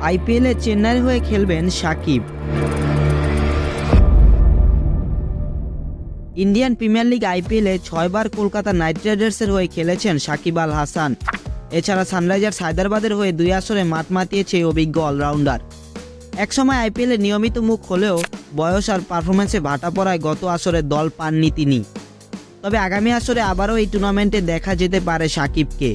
আইপিএলে চেন্নাইয়ের হয়ে খেলবেন সাকিব। ইন্ডিয়ান প্রিমিয়ার লিগ আইপিএলে ছয়বার কলকাতা নাইট রাইডার্সের হয়ে খেলেছেন সাকিব আল হাসান। এছাড়া সানরাইজার্স হায়দ্রাবাদের হয়ে দুই আসরে মাঠ মাতিয়েছে অভিজ্ঞ অলরাউন্ডার। একসময় আইপিএলে নিয়মিত মুখ হলেও বয়স আর পারফরমেন্সে ভাটা পড়ায় গত আসরে দল পাননি তিনি। তবে আগামী আসরে আবারও এই টুর্নামেন্টে দেখা যেতে পারে সাকিবকে।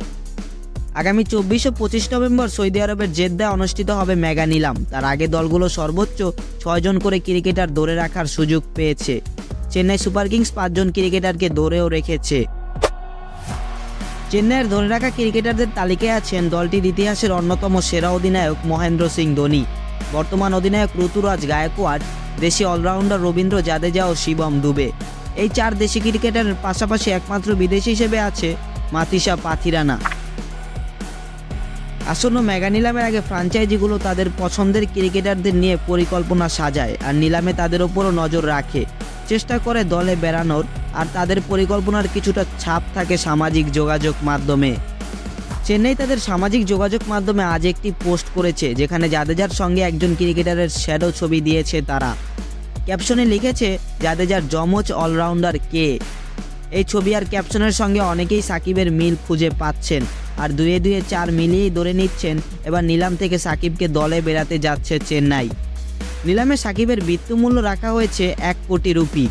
আগামী চব্বিশ ও পঁচিশ নভেম্বর সৌদি আরবের জেদ্দায় অনুষ্ঠিত হবে মেগা নিলাম। তার আগে দলগুলো সর্বোচ্চ ছয়জন করে ক্রিকেটার ধরে রাখার সুযোগ পেয়েছে। চেন্নাই সুপার কিংস পাঁচজন ক্রিকেটারকে ধরেও রেখেছে। চেন্নাইয়ের ধরে রাখা ক্রিকেটারদের তালিকায় আছেন দলটির ইতিহাসের অন্যতম সেরা অধিনায়ক মহেন্দ্র সিং ধোনি। বর্তমান অধিনায়ক ঋতুরাজ গায়কোয়াড় দেশি অলরাউন্ডার রবীন্দ্র জাদেজা ও শিবম দুবে। এই চার দেশি ক্রিকেটারের পাশাপাশি একমাত্র বিদেশি হিসেবে আছে মাতিসা পাথিরানা। আসন্ন মেগা নিলামের আগে ফ্রাঞ্চাইজিগুলো তাদের পছন্দের ক্রিকেটারদের নিয়ে পরিকল্পনা সাজায় আর নিলামে তাদের ওপরও নজর রাখে। চেষ্টা করে দলে বেড়ানোর আর তাদের পরিকল্পনার কিছুটা ছাপ থাকে সামাজিক যোগাযোগ মাধ্যমে। চেন্নাই তাদের সামাজিক যোগাযোগ মাধ্যমে আজ একটি পোস্ট করেছে, যেখানে জাদেজার সঙ্গে একজন ক্রিকেটারের শ্যাডো ছবি দিয়েছে তারা। ক্যাপশনে লিখেছে, জাদেজার যমজ অলরাউন্ডার কে? এই ছবি আর ক্যাপশনের সঙ্গে অনেকেই সাকিবের মিল খুঁজে পাচ্ছেন। আর দুয়ে দুয়ে চার মিলিয়েই ধরে নিচ্ছেন। এবার নিলাম থেকে সাকিবকে দলে বেড়াতে যাচ্ছে চেন্নাই। নিলামে সাকিবের মৃত্যুমূল্য রাখা হয়েছে এক কোটি রুপি।